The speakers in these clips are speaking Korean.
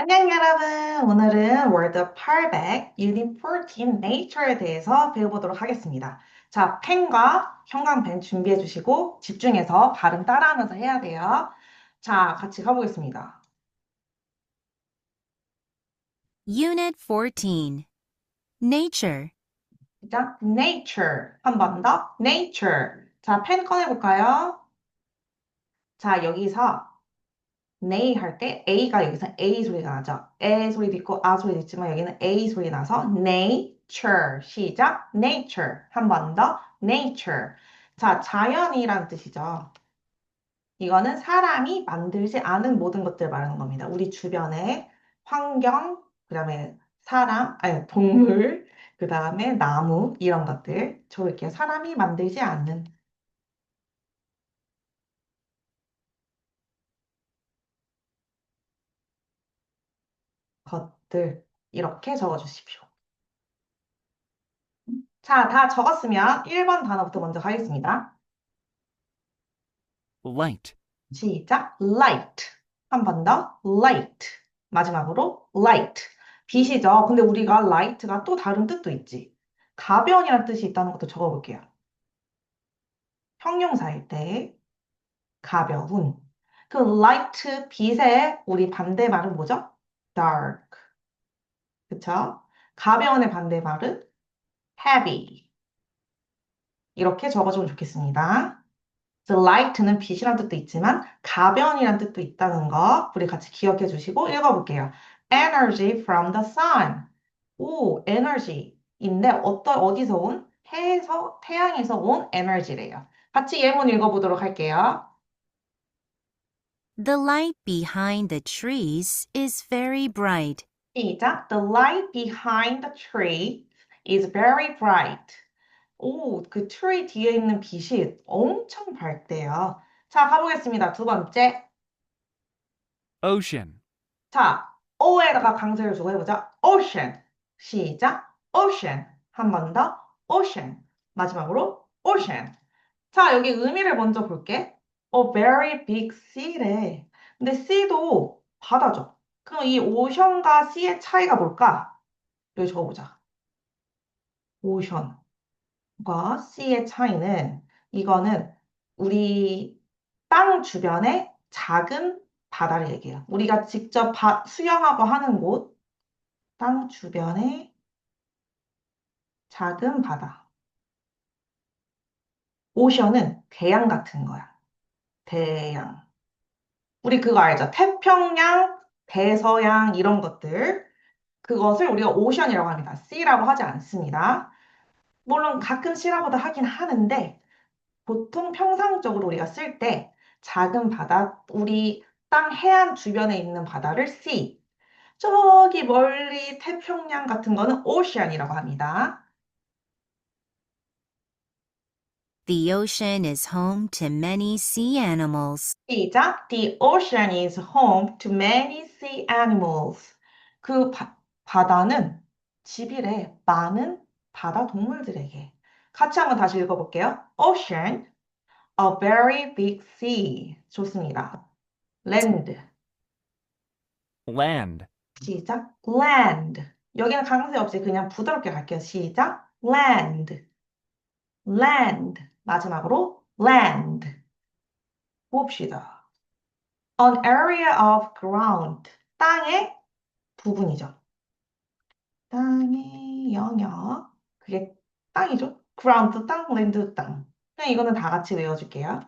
안녕 여러분. 오늘은 월드 800 유닛 14 Nature에 대해서 배워보도록 하겠습니다. 자, 펜과 형광펜 준비해 주시고 집중해서 발음 따라하면서 해야 돼요. 자, 같이 가보겠습니다. Unit 14 Nature 시작. Nature. 한 번 더. Nature. 자, 펜 꺼내볼까요? 자, 여기서 네이 할 때 A가 여기서 A 소리가 나죠. 에 소리도 있고 아 소리도 있지만 여기는 A 소리 나서 nature 시작 nature 한 번 더 nature 자 자연이란 뜻이죠. 이거는 사람이 만들지 않은 모든 것들 말하는 겁니다. 우리 주변에 환경 그 다음에 사람 아니 동물 그 다음에 나무 이런 것들 저렇게 사람이 만들지 않는 것들 이렇게 적어주십시오. 자, 다 적었으면 1번 단어부터 먼저 가겠습니다. light, 시작. light. 한 번 더. light. 마지막으로 light. 빛이죠. 근데 우리가 light가 또 다른 뜻도 있지. 가벼운이라는 뜻이 있다는 것도 적어볼게요. 형용사일 때 가벼운. 그 light 빛의 우리 반대말은 뭐죠? Dark. 그쵸? 가벼운의 반대말은 heavy. 이렇게 적어주면 좋겠습니다. light는 빛이란 뜻도 있지만 가벼운이란 뜻도 있다는 거 우리 같이 기억해 주시고 읽어볼게요. Energy from the sun. 오, energy인데 어떤 어디서 온? 해에서 태양에서 온 에너지래요. 같이 예문 읽어보도록 할게요. The light behind the trees is very bright. 시작. The light behind the tree is very bright. 오, 그 트리 뒤에 있는 빛이 엄청 밝대요. 자, 가보겠습니다. 두 번째. ocean, 자, O에다가 강세를 주고 해보자. Ocean. 시작. Ocean. 한 번 더. Ocean. 마지막으로 Ocean. 자, 여기 의미를 먼저 볼게. A very big sea래. 근데 sea도 바다죠. 그럼 이 오션과 sea의 차이가 뭘까? 여기 적어보자. 오션과 sea의 차이는 이거는 우리 땅 주변에 작은 바다를 얘기해요. 우리가 직접 바- 수영하고 하는 곳, 땅 주변에 작은 바다. 오션은 대양 같은 거야. 대양. 우리 그거 알죠? 태평양, 대서양 이런 것들. 그것을 우리가 오션이라고 합니다. C라고 하지 않습니다. 물론 가끔 C라고도 하긴 하는데 보통 평상적으로 우리가 쓸 때 작은 바다, 우리 땅 해안 주변에 있는 바다를 sea. 저기 멀리 태평양 같은 거는 ocean이라고 합니다. The ocean is home to many sea animals. 시작. The ocean is home to many sea animals. 그 바, 바다는 집이래. 많은 바다 동물들에게. 같이 한번 다시 읽어볼게요. Ocean, a very big sea. 좋습니다. Land. land, 시작. land. 여기는 강세 없이 그냥 부드럽게 갈게요. 시작. land. land. 마지막으로 land. 봅시다. An area of ground. 땅의 부분이죠. 땅의 영역. 그게 땅이죠. ground, 땅, land, 땅. 그냥 이거는 다 같이 외워줄게요.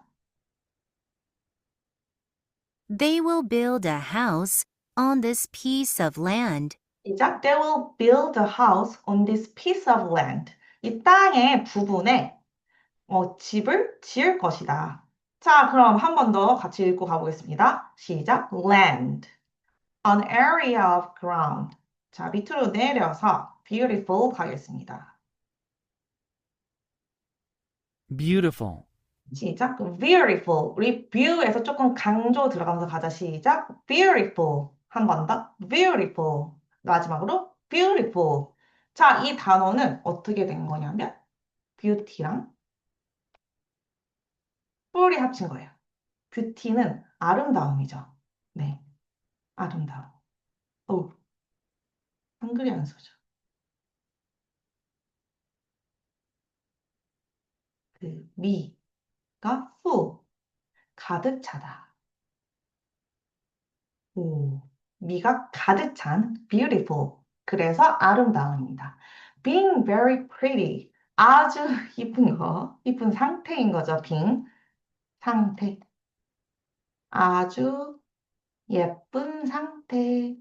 They will build a house on this piece of land. 시작. They will build a house on this piece of land. 이 땅의 부분에 어, 집을 지을 것이다. 자, 그럼 한 번 더 같이 읽고 가보겠습니다. 시작. Land. An area of ground. 자, 밑으로 내려서 beautiful 가겠습니다. beautiful, 시작. beautiful. 우리 view에서 조금 강조 들어가면서 가자. 시작. beautiful. 한 번 더. beautiful. 마지막으로 beautiful. 자, 이 단어는 어떻게 된 거냐면 beauty랑 ful이 합친 거예요. beauty는 아름다움이죠. 네. 아름다움. 어우, 한글이 안 써져. 그 미가 full, 가득 차다. 오, 미가 가득 찬 beautiful. 그래서 아름다움입니다. being very pretty. 아주 이쁜 거, 이쁜 상태인 거죠. being 상태. 아주 예쁜 상태.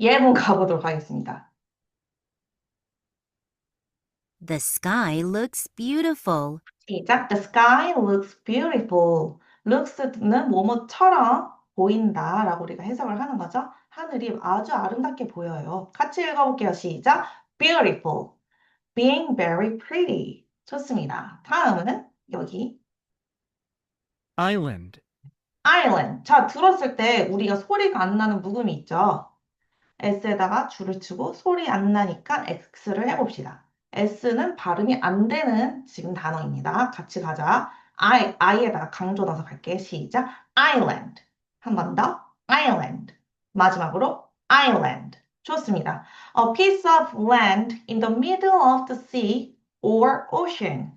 예문 가보도록 하겠습니다. The sky looks beautiful. 시작. The sky looks beautiful. looks는 뭐뭐처럼 보인다 라고 우리가 해석을 하는 거죠. 하늘이 아주 아름답게 보여요. 같이 읽어볼게요. 시작. beautiful. being very pretty. 좋습니다. 다음은 여기 Island. island. 자, 들었을 때 우리가 소리가 안 나는 묵음이 있죠. S에다가 줄을 치고 소리 안 나니까 X를 해봅시다. S는 발음이 안 되는 지금 단어입니다. 같이 가자. I, I에다가 강조 넣어서 갈게. 시작. Island. 한 번 더. Island. 마지막으로 Island. 좋습니다. A piece of land in the middle of the sea or ocean.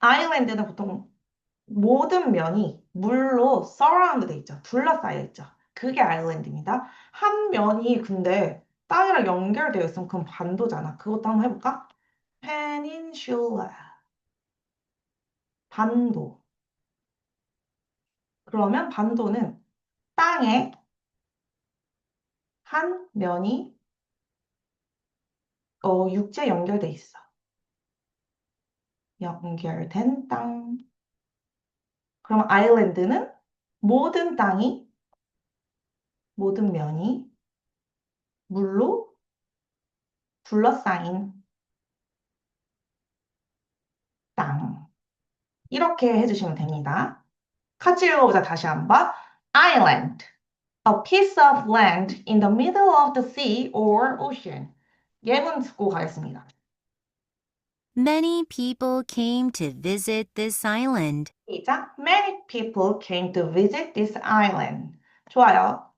아일랜드는 보통 모든 면이 물로 surround 돼 있죠. 둘러싸여 있죠. 그게 아일랜드입니다. 한 면이 근데 땅이랑 연결되어 있으면 그건 반도잖아. 그것도 한번 해볼까? peninsula. 반도. 그러면 반도는 땅에 한 면이 어, 육지에 연결돼 있어. 연결된 땅. 그럼 아일랜드는 모든 땅이, 모든 면이 물로 둘러싸인 땅. 이렇게 해주시면 됩니다. 같이 읽어보자, 다시 한번. Island. A piece of land in the middle of the sea or ocean. 예문 듣고 가겠습니다. Many people came to visit this island. 시작. Many people came to visit this island. 좋아요.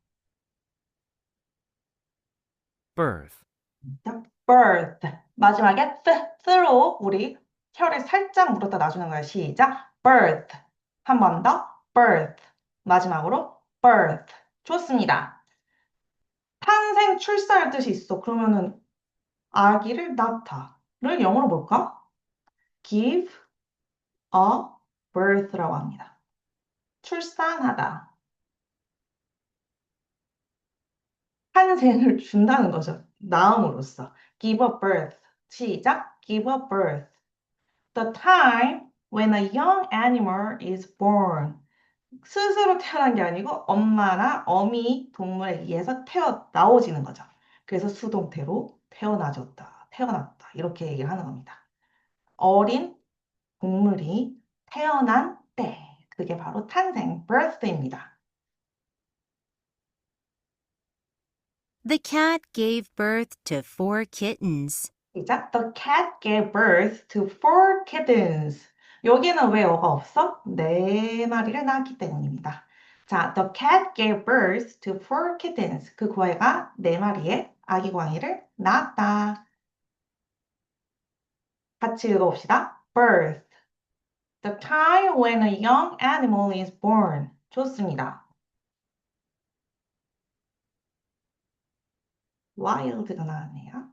Birth. 시작. birth. 마지막에 th, th로 우리 혀를 살짝 물었다 놔주는 거예요. 시작. birth. 한 번 더. birth. 마지막으로 birth. 좋습니다. 탄생, 출산의 뜻이 있어. 그러면은 아기를 낳다 를 영어로 볼까? give a birth라고 합니다. 출산하다. 탄생을 준다는 거죠. 낳음으로써. give a birth. 시작. give a birth. The time when a young animal is born. 스스로 태어난 게 아니고 엄마나 어미 동물에 의해서 태어 나오지는 거죠. 그래서 수동태로 태어나졌다, 태어났다 이렇게 얘기를 하는 겁니다. 어린 동물이 태어난 때 그게 바로 탄생, birth입니다. The cat gave birth to four kittens. 시작. The cat gave birth to four kittens. 여기는 왜 어가 없어? 네 마리를 낳았기 때문입니다. 자, the cat gave birth to four kittens. 그 고양이가 네 마리의 아기 고양이를 낳았다. 같이 읽어봅시다. birth. The time when a young animal is born. 좋습니다. wild가 나왔네요.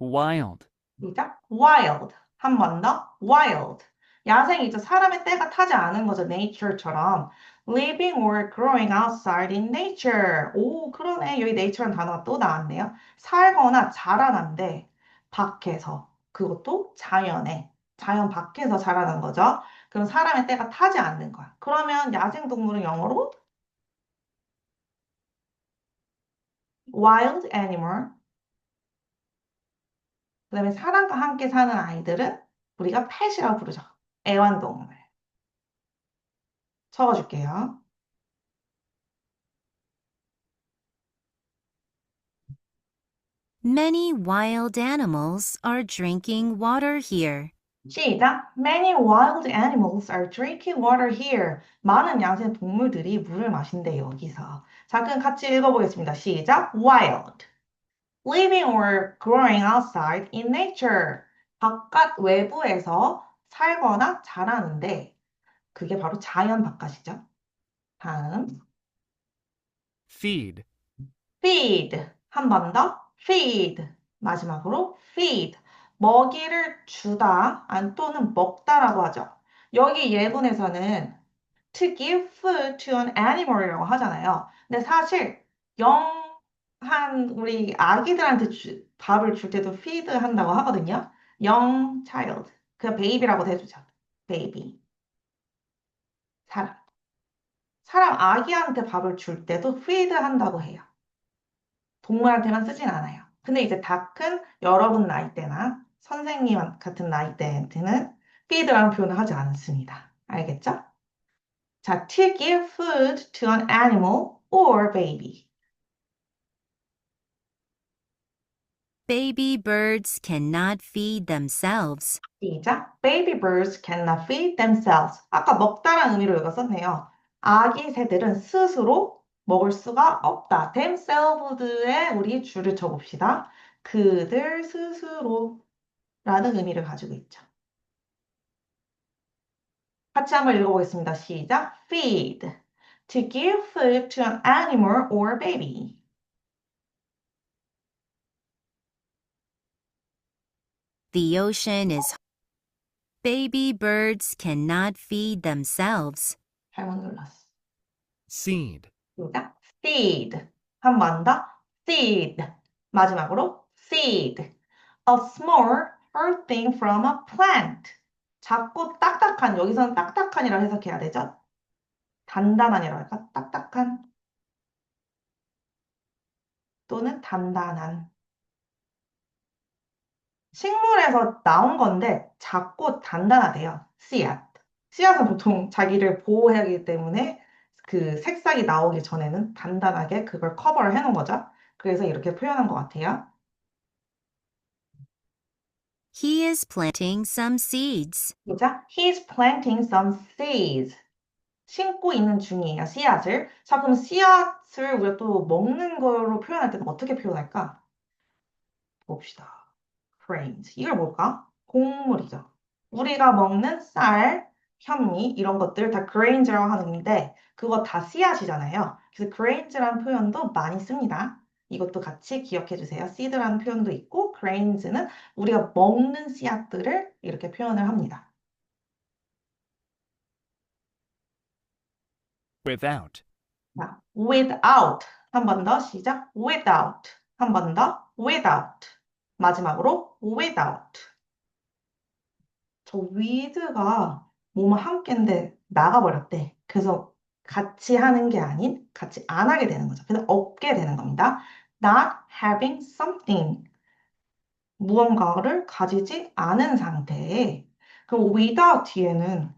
Wild. 시작. wild. 한 번 더. wild. 야생이죠. 사람의 때가 타지 않은 거죠. nature처럼. living or growing outside in nature. 오, 그러네. 여기 nature라는 단어가 또 나왔네요. 살거나 자라난데 밖에서. 그것도 자연에. 자연 밖에서 자라는 거죠. 그럼 사람의 때가 타지 않는 거야. 그러면 야생 동물은 영어로 wild animal. 그 다음에 사람과 함께 사는 아이들은 우리가 펫이라고 부르죠. 애완동물. 적어줄게요. Many wild animals are drinking water here. 시작. Many wild animals are drinking water here. 많은 야생 동물들이 물을 마신대 여기서. 자, 그럼 같이 읽어보겠습니다. 시작. Wild. Living or growing outside in nature. 바깥 외부에서 살거나 자라는데 그게 바로 자연 바깥이죠. 다음. Feed. feed. 한 번 더. Feed. 마지막으로 feed. 먹이를 주다 안 또는 먹다라고 하죠. 여기 예문에서는 to give food to an animal이라고 하잖아요. 근데 사실 영한 우리 아기들한테 주- 밥을 줄 때도 feed 한다고 하거든요. young child. 그 baby라고 해주죠. baby. 사람. 사람 아기한테 밥을 줄 때도 feed 한다고 해요. 동물한테만 쓰진 않아요. 근데 이제 다 큰 여러분 나이대나 선생님 같은 나이대한테는 feed라는 표현을 하지 않습니다. 알겠죠? 자, to give food to an animal or baby. Baby birds cannot feed themselves. 시작. Baby birds cannot feed themselves. 아까 먹다라는 의미로 썼네요. 아기 새들은 스스로 먹을 수가 없다. themselves에 우리 줄을 쳐봅시다. 그들 스스로라는 의미를 가지고 있죠. 같이 한번 읽어보겠습니다. 시작. Feed. To give food to an animal or baby. The ocean is. Baby birds cannot feed themselves. 잘못 눌렀어. Seed. 시작. Seed. 한번 더. Seed. 마지막으로 seed. A small hard thing from a plant. 작고 딱딱한, 여기서는 딱딱한이라 해석해야 되죠? 단단한이라고 할까? 딱딱한 또는 단단한. 식물에서 나온 건데 작고 단단하대요. 씨앗. 씨앗은 보통 자기를 보호하기 때문에 그 색상이 나오기 전에는 단단하게 그걸 커버를 해 놓은 거죠. 그래서 이렇게 표현한 것 같아요. He is planting some seeds. 시작. He's planting some seeds. 심고 있는 중이에요. 씨앗을. 자, 그럼 씨앗을 우리가 또 먹는 거로 표현할 때는 어떻게 표현할까? 봅시다. grains. 이걸 뭘까? 곡물이죠. 우리가 먹는 쌀, 현미 이런 것들 다 grains라고 하는 건데 그거 다 씨앗이잖아요. 그래서 grains라는 표현도 많이 씁니다. 이것도 같이 기억해 주세요. seed라는 표현도 있고 grains는 우리가 먹는 씨앗들을 이렇게 표현을 합니다. Without. 자, without 한 번 더 시작. without 한 번 더 without 마지막으로 without 저 with가 뭐뭐 함께인데 나가버렸대. 그래서 같이 하는 게 아닌 같이 안 하게 되는 거죠. 그래서 없게 되는 겁니다. not having something 무언가를 가지지 않은 상태에 그럼 without 뒤에는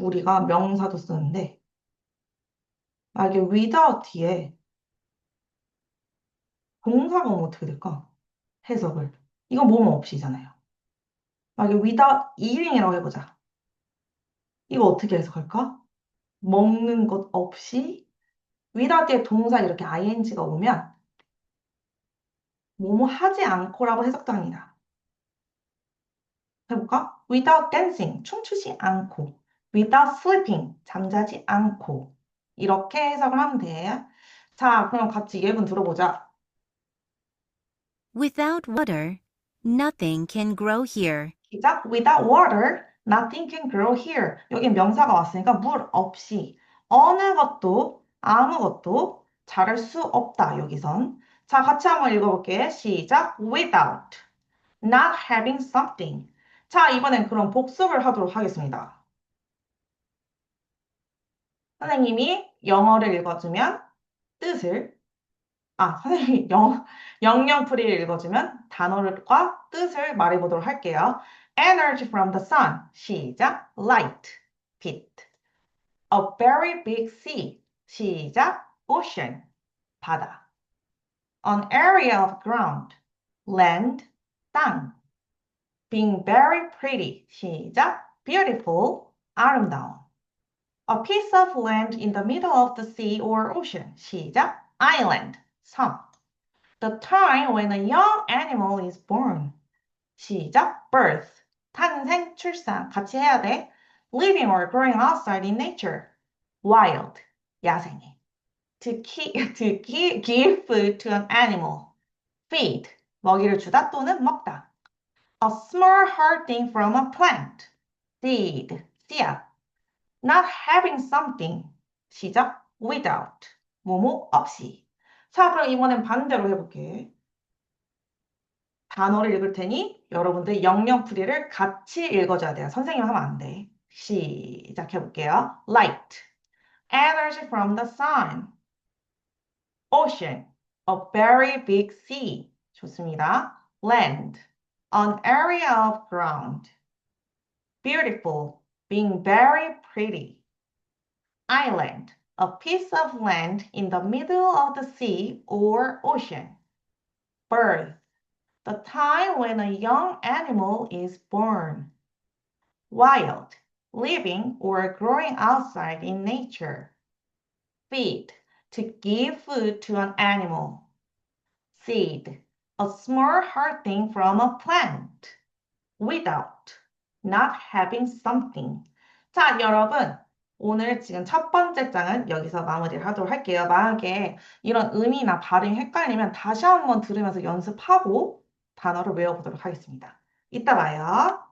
우리가 명사도 쓰는데 만약에 without 뒤에 동사가 어떻게 될까? 해석을. 이거 뭐뭐 없이잖아요. 만약에 without eating이라고 해보자. 이거 어떻게 해석할까? 먹는 것 없이 without 뒤에 동사 이렇게 ing가 오면 뭐뭐 하지 않고라고 해석도 합니다. 해볼까? without dancing, 춤추지 않고. without sleeping, 잠자지 않고. 이렇게 해석을 하면 돼요. 자, 그럼 같이 예문 들어보자. Without water, nothing can grow here. 시작. Without water, nothing can grow here. 여기 명사가 왔으니까 물 없이 어느 것도 아무것도 자랄 수 없다. 여기선. 자, 같이 한번 읽어볼게. 시작. Without, not having something. 자, 이번엔 그럼 복습을 하도록 하겠습니다. 선생님이 영어를 읽어주면 뜻을 아, 선생님이 영, 영영풀이를 읽어주면 단어과 뜻을 말해보도록 할게요. Energy from the sun. 시작. Light. 빛. A very big sea. 시작. Ocean. 바다. An area of ground. Land. 땅. being very pretty. 시작. beautiful, 아름다운. A piece of land in the middle of the sea or ocean. 시작. island, 섬. The time when a young animal is born. 시작. birth, 탄생, 출산. 같이 해야 돼. living or growing outside in nature. wild, 야생에. To, keep, to gi- give food to an animal. feed, 먹이를 주다 또는 먹다. A small hard thing from a plant. seed, 씨앗. Not having something. 시작. without. 뭐뭐 없이. 자, 그럼 이번엔 반대로 해볼게. 단어를 읽을 테니 여러분들 영영풀이를 같이 읽어줘야 돼요. 선생님 하면 안 돼. 시작해 볼게요. Light. Energy from the sun. Ocean. A very big sea. 좋습니다. Land. An area of ground. Beautiful. Being very pretty. Island. A piece of land in the middle of the sea or ocean. Birth. The time when a young animal is born. Wild. Living or growing outside in nature. Feed. To give food to an animal. Seed. A small hard thing from a plant. Without. Not having something. 자, 여러분. 오늘 지금 첫 번째 장은 여기서 마무리를 하도록 할게요. 만약에 이런 의미나 발음이 헷갈리면 다시 한번 들으면서 연습하고 단어를 외워보도록 하겠습니다. 이따 봐요.